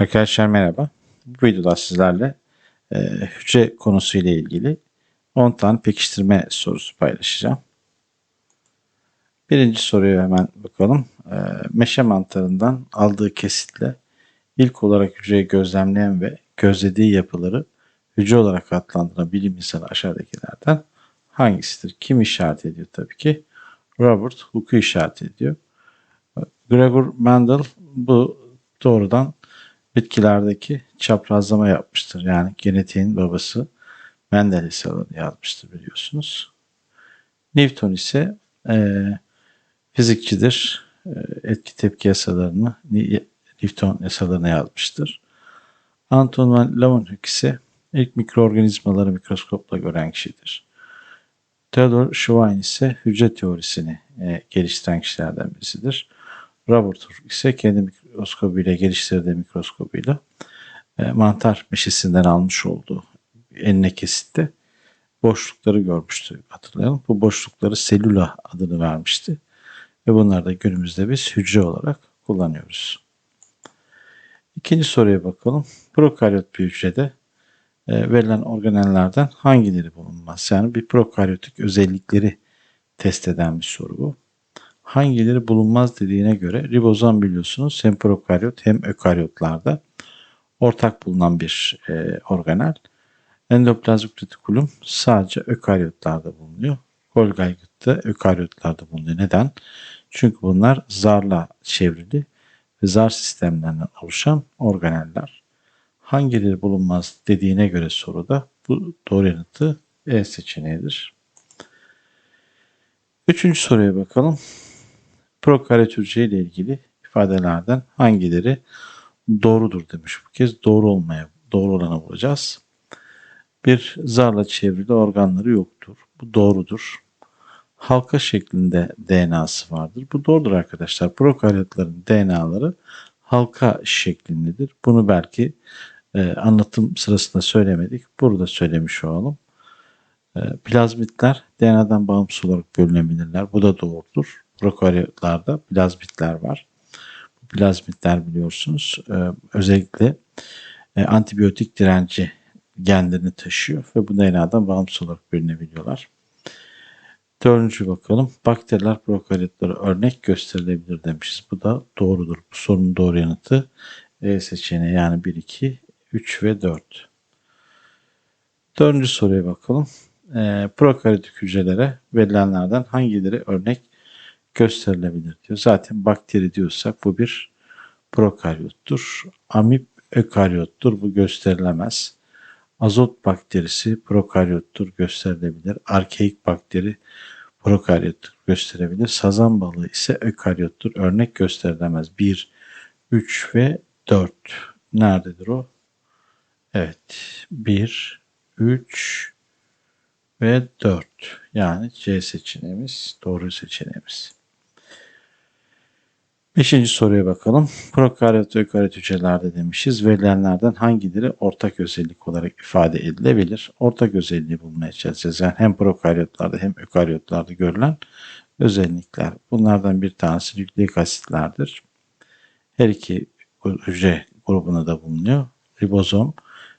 Arkadaşlar merhaba. Bu videoda sizlerle e, hücre konusu ile ilgili 10 tane pekiştirme sorusu paylaşacağım. Birinci soruya hemen bakalım. E, meşe mantarından aldığı kesitle ilk olarak hücreyi gözlemleyen ve gözlediği yapıları hücre olarak adlandıran bilim insanı aşağıdakilerden hangisidir? Kim işaret ediyor tabii ki? Robert Hooke'u işaret ediyor. Gregor Mendel bu doğrudan bitkilerdeki çaprazlama yapmıştır. Yani genetiğin babası Mendel yasalarını yazmıştır biliyorsunuz. Newton ise e, fizikçidir. E, etki tepki yasalarını Newton yasalarını yazmıştır. Anton van Leeuwenhoek ise ilk mikroorganizmaları mikroskopla gören kişidir. Theodor Schwein ise hücre teorisini e, geliştiren kişilerden birisidir. Robert Hooke ise kendi mikroskobuyla geliştirdiği mikroskobuyla e, mantar meşesinden almış olduğu eline kesitte boşlukları görmüştü hatırlayalım. Bu boşlukları selüla adını vermişti. Ve bunları da günümüzde biz hücre olarak kullanıyoruz. İkinci soruya bakalım. Prokaryot bir hücrede e, verilen organellerden hangileri bulunmaz? Yani bir prokaryotik özellikleri test eden bir soru bu hangileri bulunmaz dediğine göre ribozom biliyorsunuz hem prokaryot hem ökaryotlarda ortak bulunan bir e, organel. Endoplazmik retikulum sadece ökaryotlarda bulunuyor. Golgi aygıt da ökaryotlarda bulunuyor. Neden? Çünkü bunlar zarla çevrili ve zar sistemlerinden oluşan organeller. Hangileri bulunmaz dediğine göre soruda bu doğru yanıtı E seçeneğidir. Üçüncü soruya bakalım prokaryot hücre ile ilgili ifadelerden hangileri doğrudur demiş bu kez. Doğru olmaya, doğru olanı bulacağız. Bir zarla çevrili organları yoktur. Bu doğrudur. Halka şeklinde DNA'sı vardır. Bu doğrudur arkadaşlar. Prokaryotların DNA'ları halka şeklindedir. Bunu belki e, anlatım sırasında söylemedik. Burada söylemiş olalım. E, plazmitler DNA'dan bağımsız olarak bölünebilirler. Bu da doğrudur prokaryotlarda plazmitler var. Bu plazmitler biliyorsunuz e, özellikle e, antibiyotik direnci genlerini taşıyor ve bu DNA'dan bağımsız olarak bölünebiliyorlar. Dördüncü bakalım. Bakteriler prokaryotlara örnek gösterilebilir demişiz. Bu da doğrudur. Bu sorunun doğru yanıtı E seçeneği yani 1, 2, 3 ve 4. Dördüncü soruya bakalım. E, prokaryotik hücrelere verilenlerden hangileri örnek gösterilebilir diyor. Zaten bakteri diyorsak bu bir prokaryottur. Amip ökaryottur. Bu gösterilemez. Azot bakterisi prokaryottur gösterilebilir. Arkeik bakteri prokaryottur gösterebilir. Sazan balığı ise ökaryottur. Örnek gösterilemez. 1, 3 ve 4. Nerededir o? Evet. 1, 3 ve 4. Yani C seçeneğimiz doğru seçeneğimiz. Beşinci soruya bakalım. Prokaryot ve ökaryot hücrelerde demişiz. Verilenlerden hangileri ortak özellik olarak ifade edilebilir? Ortak özelliği bulmaya çalışacağız. Yani hem prokaryotlarda hem ökaryotlarda görülen özellikler. Bunlardan bir tanesi nükleik asitlerdir. Her iki hücre grubunda da bulunuyor. Ribozom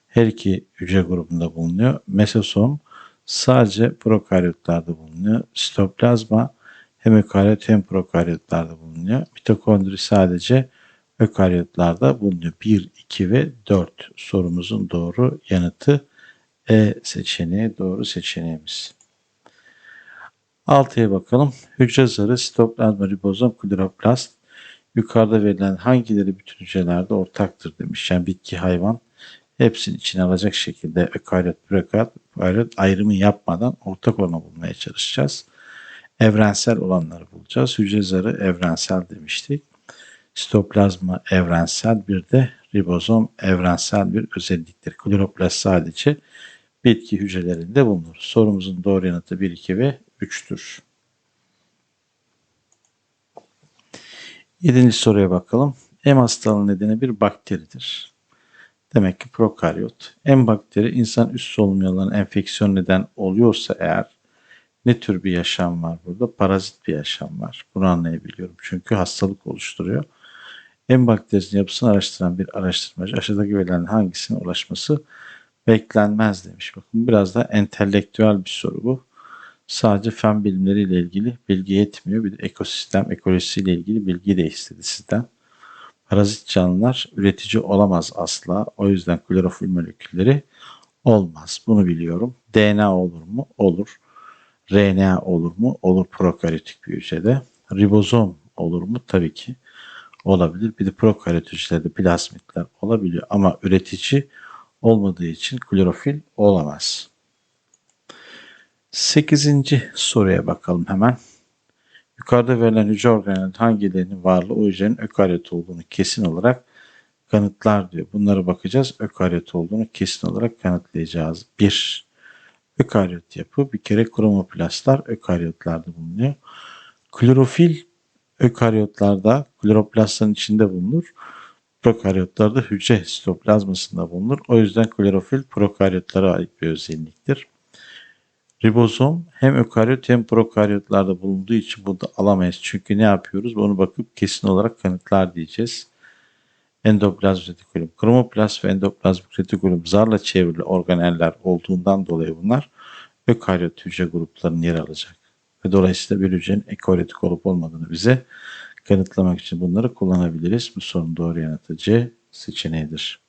her iki hücre grubunda bulunuyor. Mesosom sadece prokaryotlarda bulunuyor. Sitoplazma hem ökaryot hem prokaryotlarda bulunuyor. Mitokondri sadece ökaryotlarda bulunuyor. 1, 2 ve 4 sorumuzun doğru yanıtı E seçeneği doğru seçeneğimiz. 6'ya bakalım. Hücre zarı, sitoplazma, ribozom, kloroplast yukarıda verilen hangileri bütün hücrelerde ortaktır demiş. Yani bitki, hayvan hepsini içine alacak şekilde ökaryot, prokaryot ayrımı yapmadan ortak olanı bulmaya çalışacağız evrensel olanları bulacağız. Hücre zarı evrensel demiştik. Sitoplazma evrensel bir de ribozom evrensel bir özelliktir. Kloroplast sadece bitki hücrelerinde bulunur. Sorumuzun doğru yanıtı 1, 2 ve 3'tür. Yedinci soruya bakalım. M hastalığının nedeni bir bakteridir. Demek ki prokaryot. M bakteri insan üst solunum yollarına enfeksiyon neden oluyorsa eğer ne tür bir yaşam var burada? Parazit bir yaşam var. Bunu anlayabiliyorum. Çünkü hastalık oluşturuyor. hem bakterisinin yapısını araştıran bir araştırmacı aşağıdaki verilen hangisine ulaşması beklenmez demiş. Bakın biraz da entelektüel bir soru bu. Sadece fen bilimleriyle ilgili bilgi yetmiyor. Bir de ekosistem ekolojisiyle ilgili bilgi de istedi sizden. Parazit canlılar üretici olamaz asla. O yüzden klorofil molekülleri olmaz. Bunu biliyorum. DNA olur mu? Olur. RNA olur mu? Olur prokaryotik bir hücrede. Ribozom olur mu? Tabii ki olabilir. Bir de prokaryot hücrelerde plasmitler olabiliyor. Ama üretici olmadığı için klorofil olamaz. Sekizinci soruya bakalım hemen. Yukarıda verilen hücre organellerinin hangilerinin varlığı o hücrenin ökaryot olduğunu kesin olarak kanıtlar diyor. Bunlara bakacağız. Ökaryot olduğunu kesin olarak kanıtlayacağız. 1. Ökaryot yapı bir kere kromoplastlar ökaryotlarda bulunuyor. Klorofil ökaryotlarda kloroplastların içinde bulunur. Prokaryotlarda hücre sitoplazmasında bulunur. O yüzden klorofil prokaryotlara ait bir özelliktir. Ribozom hem ökaryot hem prokaryotlarda bulunduğu için bunu da alamayız. Çünkü ne yapıyoruz? Bunu bakıp kesin olarak kanıtlar diyeceğiz. Endoplazm retikulum, kromoplast ve endoplazmik retikulum zarla çevrili organeller olduğundan dolayı bunlar ökaryot hücre gruplarının yer alacak. Ve dolayısıyla bir hücrenin ekoretik olup olmadığını bize kanıtlamak için bunları kullanabiliriz. Bu sorunun doğru yanıtı C seçeneğidir.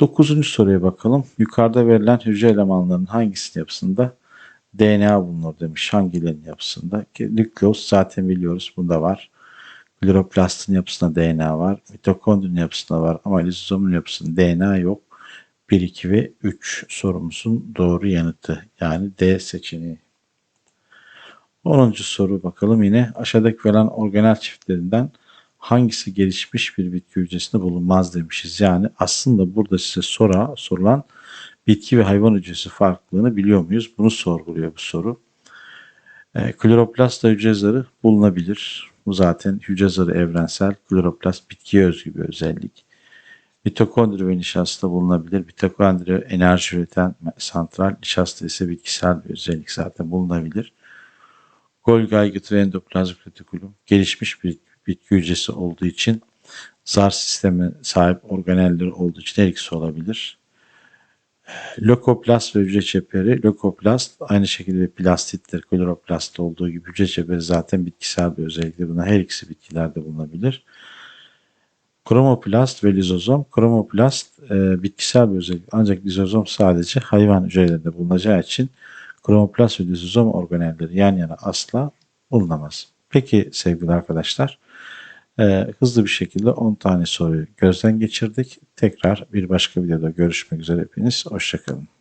Dokuzuncu soruya bakalım. Yukarıda verilen hücre elemanlarının hangisinin yapısında DNA bulunur demiş. Hangilerinin yapısında? Ki Nükleus zaten biliyoruz. Bunda var. Kloroplastın yapısında DNA var. Mitokondrinin yapısında var. Ama lizozomun yapısında DNA yok. 1, 2 ve 3 sorumuzun doğru yanıtı. Yani D seçeneği. 10. soru bakalım yine. Aşağıdaki verilen organel çiftlerinden hangisi gelişmiş bir bitki hücresinde bulunmaz demişiz. Yani aslında burada size sora, sorulan bitki ve hayvan hücresi farklılığını biliyor muyuz? Bunu sorguluyor bu soru. E, kloroplast hücre bulunabilir. Bu zaten hücre zarı evrensel. Kloroplast bitkiye özgü bir özellik. Mitokondri ve nişasta bulunabilir. Mitokondri enerji üreten santral, nişasta ise bitkisel bir özellik zaten bulunabilir. Golgi aygıtı ve endoplazmik retikulum gelişmiş bir bitki hücresi olduğu için zar sistemi sahip organelleri olduğu için her ikisi olabilir. Lökoplast ve hücre çeperi. Lökoplast aynı şekilde plastittir. Kloroplast olduğu gibi hücre çeperi zaten bitkisel bir özelliktir. Buna her ikisi bitkilerde bulunabilir. Kromoplast ve lizozom. Kromoplast e, bitkisel bir özellik ancak lizozom sadece hayvan hücrelerinde bulunacağı için kromoplast ve lizozom organelleri yan yana asla bulunamaz. Peki sevgili arkadaşlar e, hızlı bir şekilde 10 tane soruyu gözden geçirdik. Tekrar bir başka videoda görüşmek üzere hepiniz. Hoşçakalın.